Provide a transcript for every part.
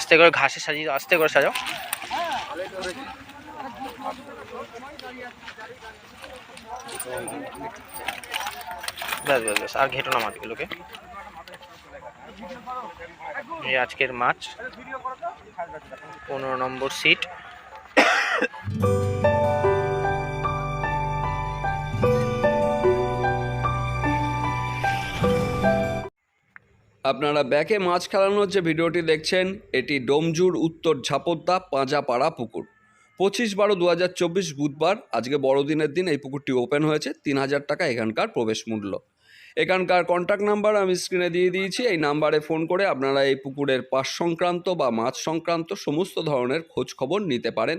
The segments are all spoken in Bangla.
আস্তে করে ঘাসে সাজিয়ে আস্তে করে সাজাও। ব্যাস ব্যাস ব্যাস, আর ঘেটো না মাছগুলোকে। এই আজকের মাছ। পনেরো নম্বর সিট আপনারা ব্যাকে মাছ খেলানোর যে ভিডিওটি দেখছেন, এটি ডোমজুর উত্তর ঝাপদ্দা পাঁজাপাড়া পুকুর। পঁচিশ বারো দু হাজার চব্বিশ বুধবার, আজকে বড়দিনের দিন এই পুকুরটি ওপেন হয়েছে, তিন হাজার টাকা এখানকার প্রবেশ মূল্য। এখানকার কন্ট্যাক্ট নাম্বার আমি স্ক্রিনে দিয়ে দিয়েছি, এই নাম্বারে ফোন করে আপনারা এই পুকুরের পাশ সংক্রান্ত বা মাছ সংক্রান্ত সমস্ত ধরনের খোঁজ খবর নিতে পারেন।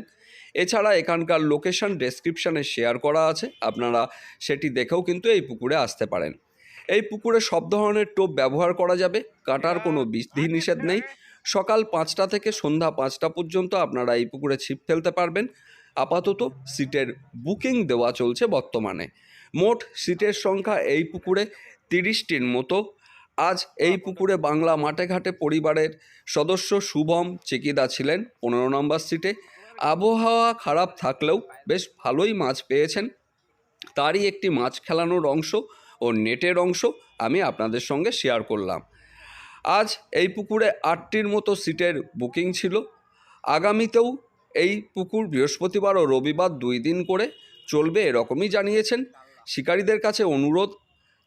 এছাড়া এখানকার লোকেশন ডেসক্রিপশানে শেয়ার করা আছে, আপনারা সেটি দেখেও কিন্তু এই পুকুরে আসতে পারেন। এই পুকুরে সব ধরনের টোপ ব্যবহার করা যাবে কাটার কোনো বিধি নিষেধ নেই। সকাল পাঁচটা থেকে সন্ধ্যা পাঁচটা পর্যন্ত আপনারা এই পুকুরে ছিপ ফেলতে পারবেন। আপাতত সিটের বুকিং দেওয়া চলছে বর্তমানে। মোট সিটের সংখ্যা এই পুকুরে তিরিশটির মতো। আজ এই পুকুরে বাংলা মাঠে ঘাটে পরিবারের সদস্য শুভম চিকিদা ছিলেন পনেরো নম্বর সিটে। আবহাওয়া খারাপ থাকলেও বেশ ভালোই মাছ পেয়েছেন। তারই একটি মাছ খেলানোর অংশ। ও নেটের অংশ আমি আপনাদের সঙ্গে শেয়ার করলাম। আজ এই পুকুরে আটটির মতো সিটের বুকিং ছিল। আগামীতেও এই পুকুর বৃহস্পতিবার ও রবিবার দুই দিন করে চলবে এরকমই জানিয়েছেন শিকারীদের কাছে অনুরোধ।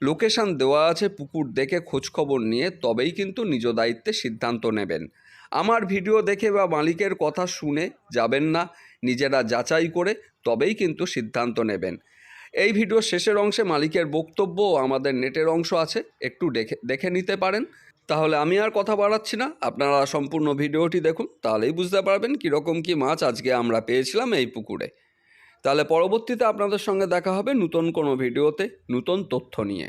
লোকেশান দেওয়া আছে পুকুর দেখে খোঁজখবর নিয়ে, তবেই কিন্তু নিজ দায়িত্বে সিদ্ধান্ত নেবেন। আমার ভিডিও দেখে বা মালিকের কথা শুনে যাবেন না, নিজেরা যাচাই করে তবেই কিন্তু সিদ্ধান্ত নেবেন। এই ভিডিও শেষের অংশে মালিকের বক্তব্য আমাদের নেটের অংশ আছে, একটু দেখে দেখে নিতে পারেন। তাহলে আমি আর কথা বাড়াচ্ছি না, আপনারা সম্পূর্ণ ভিডিওটি দেখুন, তাহলেই বুঝতে পারবেন কীরকম কী মাছ আজকে আমরা পেয়েছিলাম এই পুকুরে। তাহলে পরবর্তীতে আপনাদের সঙ্গে দেখা হবে নতুন কোনো ভিডিওতে, নতুন তথ্য নিয়ে।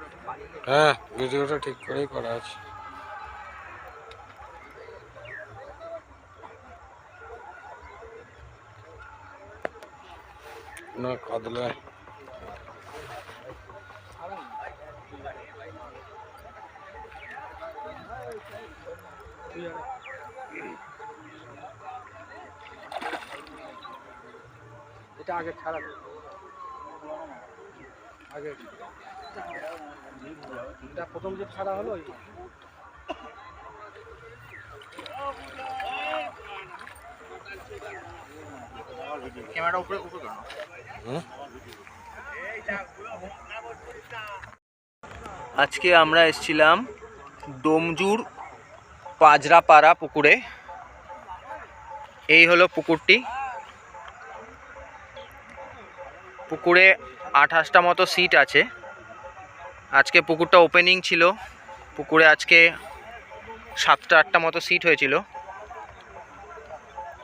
হ্যাঁ ভিডিওটা ঠিক করেই করা আছে। না কাতলা এটা আগে ছাড়া। আগে। এটা প্রথম যে ছাড়া হলো ক্যামেরা উপরে উপরে আজকে আমরা এসেছিলাম ডোমজুর পাজরাপাড়া পুকুরে। এই হলো পুকুরটি। পুকুরে আঠাশটা মতো সিট আছে। আজকে পুকুরটা ওপেনিং ছিল। পুকুরে আজকে সাতটা, আটটা মতো সিট হয়েছিল।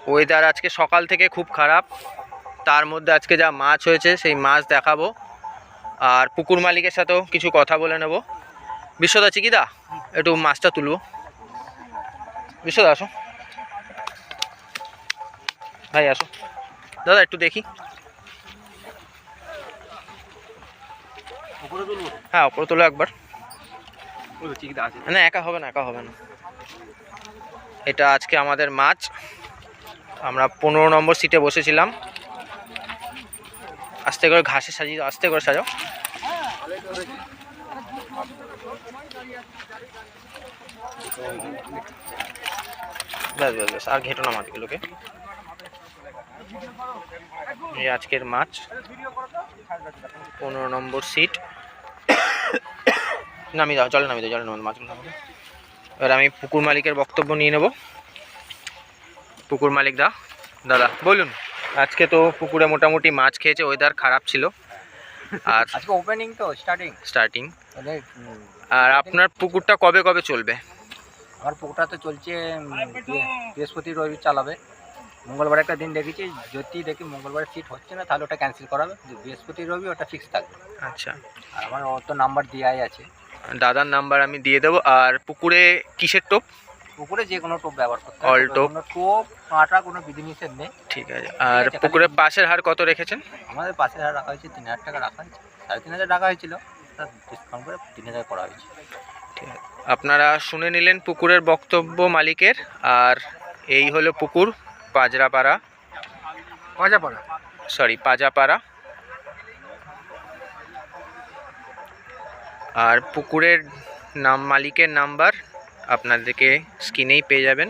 ওয়েদার আজকে সকাল থেকে খুব খারাপ। তার মধ্যে আজকে যা মাছ হয়েছে, সেই মাছ দেখাবো। আর পুকুর মালিকের সাথেও কিছু কথা বলে নেব। বিশ্বদা, চিকিদা, একটু মাছটা তুলব। বিশ্বদা, আসো। ভাই, আসো। দাদা, একটু দেখি। হ্যাঁ ওপরে তোলো একবার। না একা হবে না একা হবে না। এটা আজকে আমাদের মাছ। আমরা পনেরো নম্বর সিটে বসেছিলাম। আস্তে করে ঘাসে সাজিয়ে আস্তে করে সাজাও। ব্যাস ব্যাস ব্যাস আর ঘেটো না মাছগুলোকে এই আজকের মাছ পনেরো নম্বর সিট নামি দাও জলে নামিয়ে দাও জলে মাছগুলো এবার আমি পুকুর মালিকের বক্তব্য নিয়ে নেব। পুকুর মালিক দা দাদা বলুন আজকে তো পুকুরে মোটামুটি মাছ খেয়েছে ওয়েদার খারাপ ছিল। আর আজকে ওপেনিং তো স্টার্টিং স্টার্টিং আর আপনার পুকুরটা কবে কবে চলবে? আমার পুকুরটা তো চলছে বৃহস্পতি রবি চালাবে। মঙ্গলবার একটা দিন দেখেছি যদি দেখি মঙ্গলবারে ফিট হচ্ছে না তাহলে ওটা ক্যান্সেল করাবে বৃহস্পতি রবি ওটা ফিক্স থাকবে। আচ্ছা। আর আমার অত নাম্বার দেওয়াই আছে। দাদার নাম্বার আমি দিয়ে দেবো। আর পুকুরে কিসের টোপ? পুকুরে যে কোনো টোপ ব্যবহার করতে All top? কোনো টোপ কাঁটা কোনো বিধিনিষেধ নেই। ঠিক আছে। আর পুকুরে পাশের হার কত রেখেছেন? আমাদের পাশে হার রাখা হয়েছে তিন হাজার টাকা রাখা হয়েছে। সাড়ে তিন হাজার রাখা হয়েছিল। তার ডিসকাউন্ট করে তিন হাজার করা হয়েছে। ঠিক আছে। আপনারা শুনে নিলেন পুকুরের বক্তব্য মালিকের। আর এই হলো পুকুর। পাজরাপাড়া। পাজাপাড়া সরি পাজাপাড়া। আর পুকুরের নাম মালিকের নাম্বার আপনাদেরকে স্ক্রিনেই পেয়ে যাবেন।